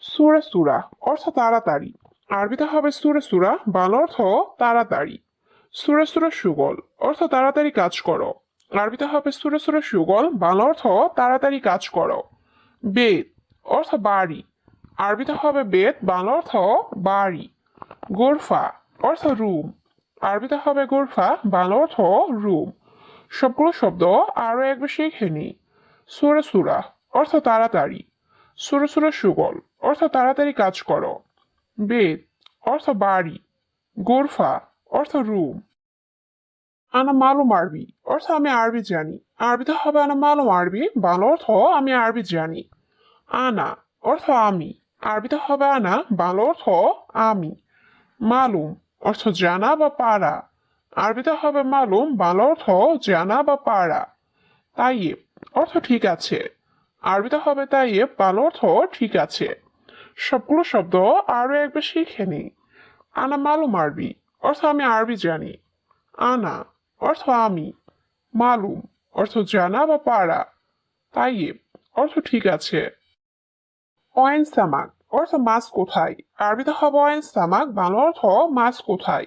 সুরে সুরা, অর্থ তাড়াতাড়ি। আরবিতে হবে সুরে সুরা, বাংলা অর্থ তাড়াতাড়ি। সুরে সুরে সুগল, অর্থ তাড়াতাড়ি কাজ করো। আরবিতে হবে সুরে সুরে সুগল, বাংলা অর্থ তাড়াতাড়ি কাজ করো। বেদ, অর্থ বাড়ি। আরবিতে হবে বেদ, বাংলা অর্থ বাড়ি। গোরফা, অর্থ রুম। আরবিতে হবে গোরফা, বাংলা অর্থ রুম। সবগুলো শব্দ আরও এক শিখে নি সুরে সুরা, অর্থ তাড়াতাড়ি। সুরে সুরে সুগল। অর্থ তাড়াতাড়ি কাজ করো। বেদ অর্থ বাড়ি। গোরফা অর্থ রুম। আনা মালুম আরবি। অর্থ আমি আরবি জানি। আরবিতে হবে আনা মালুম আরবি। বাংলা অর্থ আমি আরবি জানি। আনা, অর্থ আমি। আরবিতে হবে আনা, বাংলা অর্থ আমি। মালুম, অর্থ জানা বা পারা। আরবিতে হবে মালুম, বাংলা অর্থ জানা বা পারা। তাই অর্থ ঠিক আছে। আরবিতে হবে তাইয়েব বাংলা অর্থ ঠিক আছে। সবগুলো শব্দ আরও একবার শিখে নি। আনা মালুম আরবি, অর্থ আমি আরবি জানি। আনা, অর্থ আমি। মালুম, অর্থ জানা বা পারা। তাইয়েব অর্থ ঠিক আছে। অয়েন সামাক, অর্থ মাছ কোথায়? আরবিতে হবে অয়েন সামাক, বাংলা অর্থ মাছ কোথায়?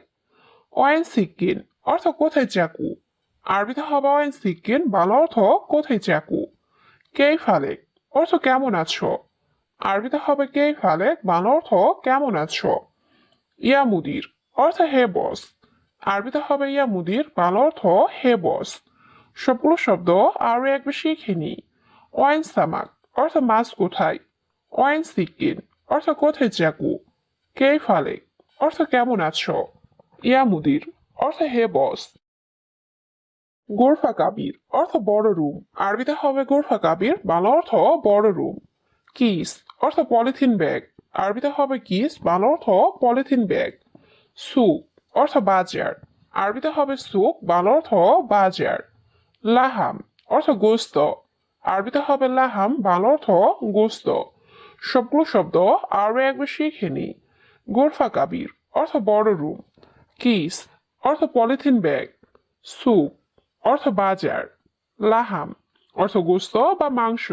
অয়েন সিকিন অর্থ কোথায় চাকু? আরবিতে হবে অয়েন সিকিন বাংলা অর্থ কোথায় চাকু? কে ফালেক? অর্থ কেমন আছো? আরবিতে হবে কে ফালেক? বাংলা অর্থ কেমন আছো? ইয়া মুদির, অর্থ হে বস। আরবিতে হবে ইয়া মুদির, বাংলা অর্থ হে বস। সবগুলো শব্দ আরও একবার শিখে নি ওয়াইন সামাক, অর্থ মাছ কোথায়? ওয়াইন সিকিন, অর্থ কোথায় চাকু কে ফালেক? অর্থ কেমন আছো? ইয়া মুদির, অর্থ হে বস। গোরফা কাবির অর্থ বড় রুম। আরবিতে হবে গোরফা কাবির, বাংলা অর্থ বড় রুম। কিস অর্থ পলিথিন ব্যাগ। আরবিতে হবে কিস, বাংলা অর্থ পলিথিন ব্যাগ। সুক অর্থ বাজার। আরবিতে হবে সুক বাংলা অর্থ বাজার। লাহাম অর্থ গোস্ত। আরবিতে হবে লাহাম, বাংলা অর্থ গোস্ত। সবগুলো শব্দ আরও একবার শিখে নি। গোরফা কাবির অর্থ বড় রুম। কিস অর্থ পলিথিন ব্যাগ। সুপ অর্থ বাজার, লাহাম, অর্থ গোস্ত বা মাংস।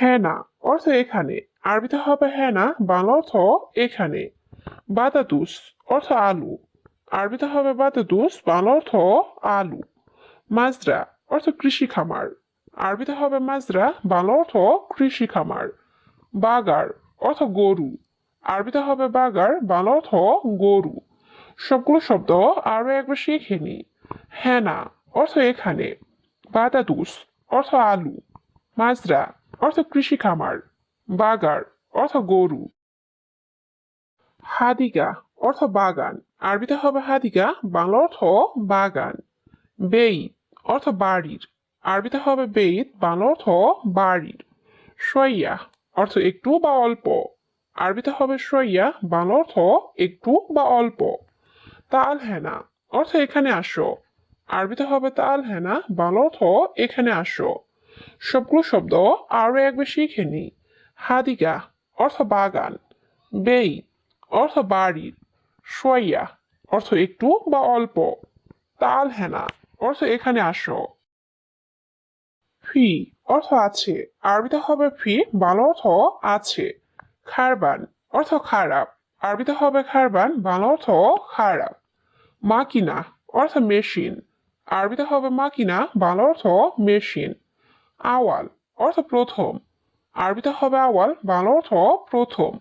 হেনা, অর্থ এখানে। আরবিতে হবে হেনা, বাংলা অর্থ এখানে। বাতাতুস, অর্থ আলু। আরবিতে হবে বাতাতুস, বাংলা অর্থ আলু। মাজরা, অর্থ কৃষি খামার। আরবিতে হবে মাজরা, বাংলা অর্থ কৃষি খামার। বাগার, অর্থ গরু। আরবিতে হবে বাগার, বাংলা অর্থ গরু। সবগুলো শব্দ আরও একবার শিখে নি। হেনা অর্থ এখানে। বাতাতুস অর্থ আলু। মাজরা অর্থ কৃষি খামার। বাগার অর্থ গরু। হাদিকা অর্থ বাগান। আরবিতে হবে হাদিকা বাংলা অর্থ বাগান। বেই অর্থ বাড়ির। আরবিতে হবে বেইত, বাংলা অর্থ বাড়ির। সইয়া অর্থ একটু বা অল্প। আরবিতে হবে সইয়া বাংলা অর্থ একটু বা অল্প। তাল হেনা। অর্থ এখানে আসো। আরবিতে হবে তাল হেনা, বাংলা অর্থ এখানে আসো। সবগুলো শব্দ আরও একবার শিখে নি। হাদিকা অর্থ বাগান। বেই, অর্থ বাড়ির সইয়া অর্থ একটু বা অল্প। তাল হেনা, অর্থ এখানে আসো। ফি, অর্থ আছে। আরবিতে হবে ফি, বাংলা অর্থ আছে। খারবান, অর্থ খারাপ। আরবিতে হবে খারবান, বাংলা অর্থ খারাপ। মাকিনা, অর্থ মেশিন। আরবিতে হবে মাকিনা, বাংলা অর্থ মেশিন। আওয়াল, অর্থ প্রথম। আরবিতে হবে আওয়াল, বাংলা অর্থ প্রথম।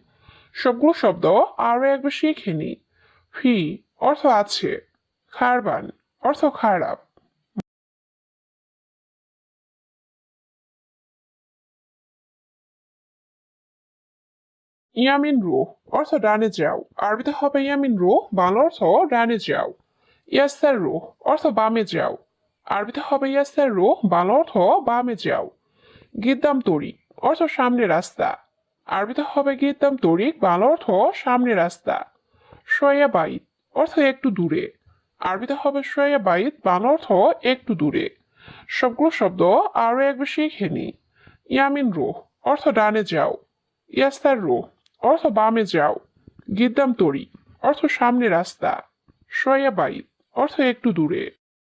সবগুলো শব্দ আরও একবার শিখে নি। ফি, অর্থ আছে। খারবান, অর্থ খারাপ। ইয়ামিন রো, অর্থ ডানে যাও। আরবিতে হবে ইয়ামিন রো, বাংলা অর্থ ডানে যাও। ইয়াস্তার রো, অর্থ বামে যাও। আরবিতে হবে ইয়াস্তার রো, বাংলা অর্থ বামে যাও। গিদ্দাম তরিক অর্থ সামনে রাস্তা। আরবিতে হবে গিদ্দাম তরিক বাংলা অর্থ সামনে রাস্তা। সয়া বাইত, অর্থ একটু দূরে। আরবিতে হবে সয়া বাইত, বাংলা অর্থ একটু দূরে। সবগুলো শব্দ আরও একবার শিখে নি ইয়ামিন রো, অর্থ ডানে যাও। ইয়াস্তার রো অর্থ বামে যাও গিদ্দাম তরি অর্থ সামনে রাস্তা সয়া বাইত অর্থ একটু দূরে।